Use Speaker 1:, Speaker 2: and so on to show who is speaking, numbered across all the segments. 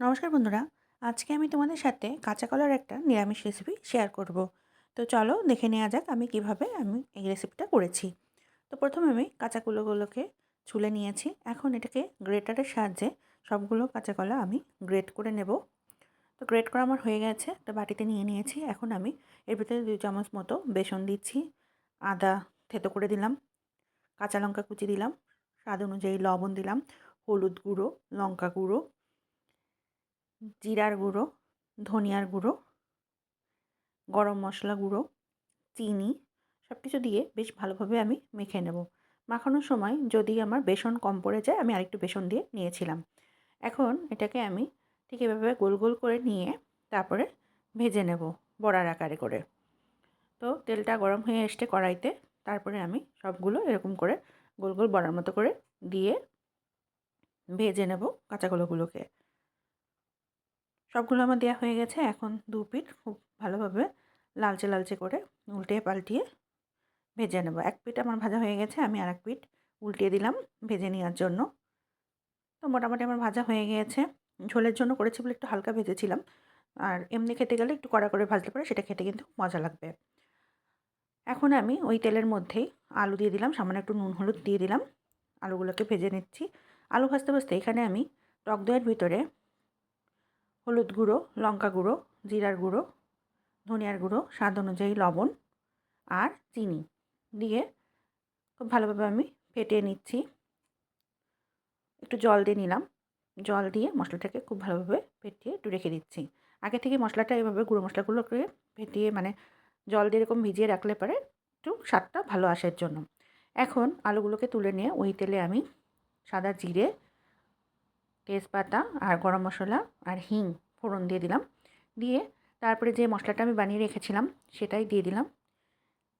Speaker 1: নমস্কার বন্ধুরা। আজকে আমি তোমাদের সাথে কাঁচা কলার একটা নিরামিষ রেসিপি শেয়ার করব। তো চলো দেখে নেওয়া যাক আমি কীভাবে আমি এই রেসিপিটা করেছি। তো প্রথমে আমি কাঁচা কলাগুলোকে ছুলে নিয়েছি। এখন এটাকে গ্রেটারের সাহায্যে সবগুলো কাঁচা কলা আমি গ্রেট করে নেব। তো গ্রেট করা আমার হয়ে গেছে। একটা বাটিতে নিয়ে নিয়েছি। এখন আমি এর ভিতরে দুই চামচ মতো বেসন দিচ্ছি। আদা থেতো করে দিলাম। কাঁচা লঙ্কা কুচি দিলাম। স্বাদ অনুযায়ী লবণ দিলাম। হলুদ গুঁড়ো, লঙ্কা গুঁড়ো জিরার গুঁড়ো, ধনিয়ার গুঁড়ো, গরম মশলা গুঁড়ো, চিনি সব কিছু দিয়ে বেশ ভালোভাবে আমি মেখে নেব। মাখানোর সময় যদি আমার বেসন কম পড়ে যায়, আমি আরেকটু বেসন দিয়ে নিয়েছিলাম। এখন এটাকে আমি ঠিক এভাবে গোল গোল করে নিয়ে তারপরে ভেজে নেব বড়ার আকারে করে। তো তেলটা গরম হয়ে এসছে কড়াইতে, তারপরে আমি সবগুলো এরকম করে গোল গোল বড়ার মতো করে দিয়ে ভেজে নেব কাঁচাগুলোগুলোকে সবগুলো আমার দেওয়া হয়ে গেছে। এখন দু পিঠ খুব ভালোভাবে লালচে লালচে করে উল্টে পাল্টিয়ে ভেজে নেব। এক পিঠ আমার ভাজা হয়ে গেছে, আমি আর এক পিঠ উল্টিয়ে দিলাম ভেজে নেওয়ার জন্য। তো মোটামুটি আমার ভাজা হয়ে গিয়েছে ঝোলের জন্য করেছি বলে একটু হালকা ভেজেছিলাম। আর এমনি খেতে গেলে একটু কড়া করে ভাজলে পরে সেটা খেতে কিন্তু মজা লাগবে। এখন আমি ওই তেলের মধ্যেই আলু দিয়ে দিলাম, সামান্য একটু নুন, হলুদ দিয়ে দিলাম। আলুগুলোকে ভেজে নিচ্ছি। আলু ভাজতে ভাজতে এখানে আমি টক দইয়ের ভিতরে হলুদ গুঁড়ো, লঙ্কা গুঁড়ো, জিরার গুঁড়ো, ধনিয়ার গুঁড়ো, স্বাদ অনুযায়ী লবণ আর চিনি দিয়ে খুব ভালোভাবে আমি ফেটিয়ে নিচ্ছি। একটু জল দিয়ে নিলাম। জল দিয়ে মশলাটাকে খুব ভালোভাবে ফেটিয়ে একটু রেখে দিচ্ছি। আগে থেকে মশলাটা এভাবে গুঁড়ো মশলাগুলোকে ফেটিয়ে মানে জল দিয়ে এরকম ভিজিয়ে রাখলে পরে একটু স্বাদটা ভালো আসার জন্য। এখন আলুগুলোকে তুলে নিয়ে ওই তেলে আমি সাদা জিরে তেজপাতা আর গরম মশলা আর হিং ফোড়ন দিয়ে দিলাম। দিয়ে তারপরে যে মশলাটা আমি বানিয়ে রেখেছিলাম সেটাই দিয়ে দিলাম।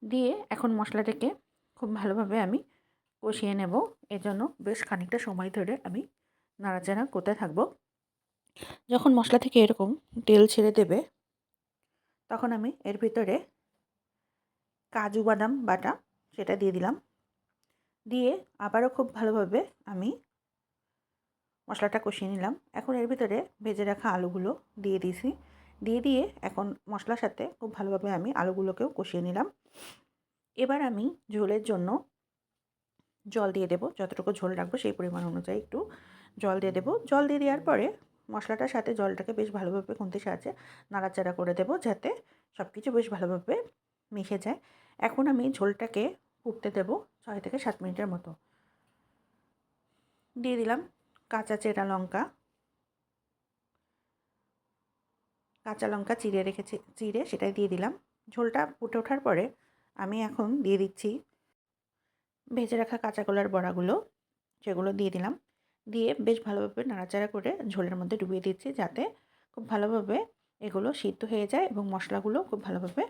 Speaker 1: দিয়ে এখন মশলাটাকে খুব ভালোভাবে আমি কষিয়ে নেব। এজন্য বেশ খানিকটা সময় ধরে আমি নাড়াচাড়া করতে থাকব। যখন মশলা থেকে এরকম তেল ছেড়ে দেবে, তখন আমি এর ভিতরে কাজু বাদাম বাটা সেটা দিয়ে দিলাম। দিয়ে আবারও খুব ভালোভাবে আমি মশলাটা কষিয়ে নিলাম। এখন এর ভিতরে ভেজে রাখা আলুগুলো দিয়ে দিয়েছি। দিয়ে দিয়ে এখন মশলার সাথে খুব ভালোভাবে আমি আলুগুলোকেও কষিয়ে নিলাম। এবার আমি ঝোলের জন্য জল দিয়ে দেবো। যতটুকু ঝোল রাখব সেই পরিমাণ অনুযায়ী একটু জল দিয়ে দেবো। জল দিয়ে দেওয়ার পরে মশলাটার সাথে জলটাকে বেশ ভালোভাবে খুন্তির সাহায্যে নাড়াচাড়া করে দেবো যাতে সব কিছু বেশ ভালোভাবে মিশে যায়। এখন আমি ঝোলটাকে ফুটতে দেবো ছয় থেকে সাত মিনিটের মতো। দিয়ে দিলাম। কাঁচা চেরা লঙ্কা। কাঁচা লঙ্কা চিড়ে রেখেছি, চিড়ে সেটাই দিয়ে দিলাম। ঝোলটা ফুটে ওঠার পরে আমি এখন দিয়ে দিচ্ছি ভেজে রাখা কাঁচা কলার বড়াগুলো, সেগুলো দিয়ে দিলাম। দিয়ে বেশ ভালোভাবে নাড়াচাড়া করে ঝোলের মধ্যে ডুবিয়ে দিচ্ছি যাতে খুব ভালোভাবে এগুলো সিদ্ধ হয়ে যায় এবং মশলাগুলো খুব ভালোভাবে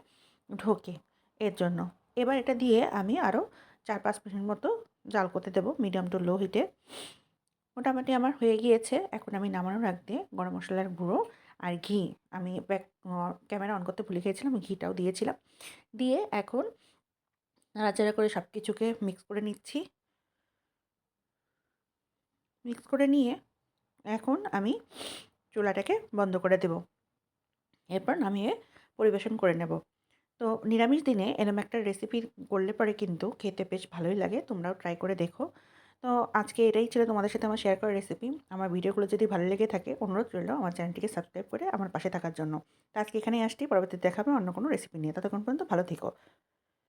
Speaker 1: ঢোকে এর জন্য। এবার এটা দিয়ে আমি আরও চার পাঁচ মিনিট মতো জাল করতে দেবো মিডিয়াম টু লো হিটে। মোটামুটি আমার হয়ে গিয়েছে। এখন আমি নামানোর দিয়ে গরম মশলার গুঁড়ো আর ঘি। আমি ব্যাক ক্যামেরা অন করতে ভুলে গিয়েছিলাম ঘিটাও দিয়েছিলাম। দিয়ে এখন নাড়াচাড়া করে সব কিছুকে মিক্স করে নিচ্ছি। মিক্স করে নিয়ে এখন আমি চুলাটাকে বন্ধ করে দেব। এরপর নামিয়ে পরিবেশন করে নেব। তো নিরামিষ দিনে এরম একটা রেসিপি করলে পরে কিন্তু খেতে বেশ ভালোই লাগে। তোমরাও ট্রাই করে দেখো। তো আজকে এটাই ছিল তোমাদের সাথে আমার শেয়ার করা রেসিপি আমার ভিডিওগুলো যদি ভালো লেগে থাকে, অনুরোধ রইল আমার চ্যানেলটিকে সাবস্ক্রাইব করে আমার পাশে থাকার জন্য। তো আজকে এখানেই আসছি, পরবর্তীতে দেখাবে অন্য কোনো রেসিপি নিয়ে। ততক্ষণ পর্যন্ত ভালো থেকো।